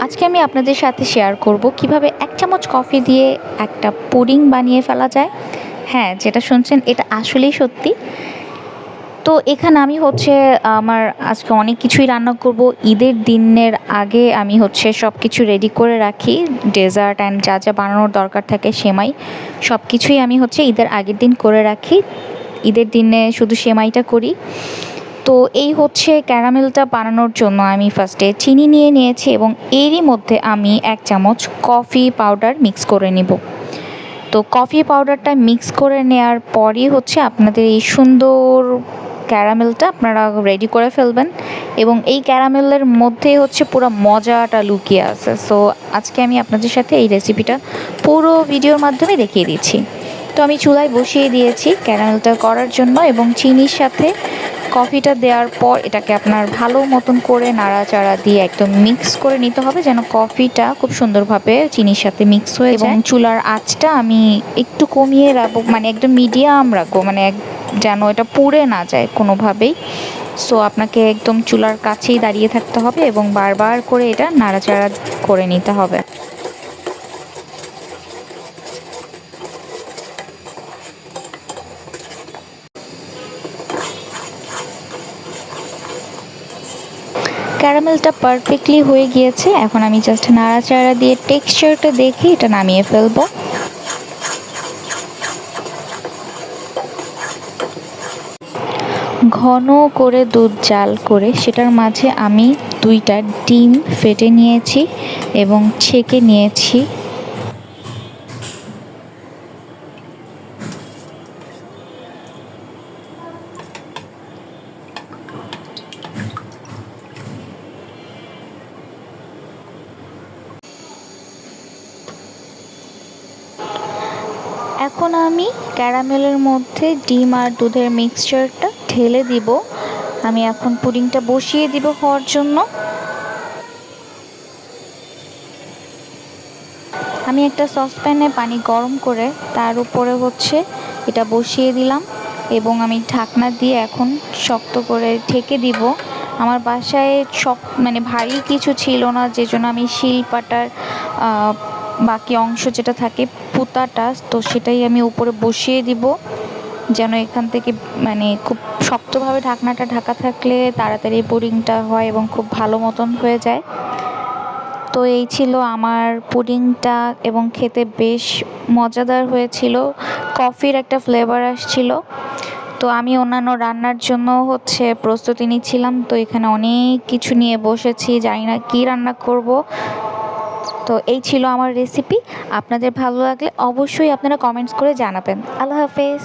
আজকে আমি আপনাদের সাথে শেয়ার করব কীভাবে এক চামচ কফি দিয়ে একটা পুডিং বানিয়ে ফেলা যায়। হ্যাঁ যেটা শুনছেন, এটা আসলেই সত্যি। তো এখানে আমি হচ্ছে, আমার আজকে অনেক কিছুই রান্না করব। ঈদের দিনের আগে আমি হচ্ছে সব কিছু রেডি করে রাখি। ডেজার্ট অ্যান্ড যা যা বানানোর দরকার থাকে, সেমাই। সব কিছুই আমি হচ্ছে ঈদের আগের দিন করে রাখি। ঈদের দিনে শুধু সেমাইটা করি। তো এই হচ্ছে ক্যারামেলটা বানানোর জন্য আমি ফার্স্টে চিনি নিয়ে নিয়েছি এবং এরই মধ্যে আমি এক চামচ কফি পাউডার মিক্স করে নিব। তো কফি পাউডারটা মিক্স করে নেওয়ার পরই হচ্ছে আপনাদের এই সুন্দর ক্যারামেলটা আপনারা রেডি করে ফেলবেন এবং এই ক্যারামেলের মধ্যে হচ্ছে পুরো মজাটা লুকিয়ে আছে। সো আজকে আমি আপনাদের সাথে এই রেসিপিটা পুরো ভিডিওর মাধ্যমে দেখিয়ে দিচ্ছি। তো আমি চুলায় বসিয়ে দিয়েছি ক্যারামেলটা করার জন্য এবং চিনির সাথে কফিটা দেওয়ার পর এটাকে আপনার ভালো মতন করে নাড়াচাড়া দিয়ে একদম মিক্স করে নিতে হবে যেন কফিটা খুব সুন্দরভাবে চিনির সাথে মিক্স হয়ে যায়। এবং চুলার আঁচটা আমি একটু কমিয়ে রাখব মানে একদম মিডিয়াম রাখব মানে এক যেন এটা পুড়ে না যায় কোনোভাবেই। সো আপনাকে একদম চুলার কাছেই দাঁড়িয়ে থাকতে হবে এবং বারবার করে এটা নাড়াচাড়া করে নিতে হবে। ক্যারামেলটা পারফেক্টলি হয়ে গিয়েছে। এখন আমি জাস্ট নাড়াচাড়া দিয়ে টেক্সচারটা দেখে এটা নামিয়ে ফেলব। ঘন করে দুধ জাল করে সেটার মাঝে আমি দুইটা ডিম ফেটে নিয়েছি এবং ছেঁকে নিয়েছি। এখন আমি ক্যারামেলের মধ্যে ডিম আর দুধের মিক্সচারটা ঢেলে দিব। আমি এখন পুডিংটা বসিয়ে দিব হওয়ার জন্য। আমি একটা সসপ্যানে পানি গরম করে তার উপরে হচ্ছে এটা বসিয়ে দিলাম এবং আমি ঢাকনা দিয়ে এখন শক্ত করে ঢেকে দিব। আমার বাসায় শক মানে ভারী কিছু ছিল না যে জন্য আমি শিলপাটার বাকি অংশ যেটা থাকে পুতাটা, তো সেটাই আমি উপরে বসিয়ে দিব। যেন এখান থেকে মানে খুব শক্তভাবে ঢাকনাটা ঢাকা থাকলে তাড়াতাড়ি পুডিংটা হয় এবং খুব ভালো মতন হয়ে যায়। তো এই ছিল আমার পুডিংটা এবং খেতে বেশ মজাদার হয়েছিল। কফির একটা ফ্লেভার আসছিল। তো আমি অন্যান্য রান্নার জন্য হচ্ছে প্রস্তুতি নিচ্ছিলাম। তো এখানে অনেক কিছু নিয়ে বসেছি, জানি না কী রান্না করব। তো এই ছিল আমার রেসিপি আপনাদের ভালো লাগলে অবশ্যই আপনারা কমেন্টস করে জানাবেন। আল্লাহ হাফেজ।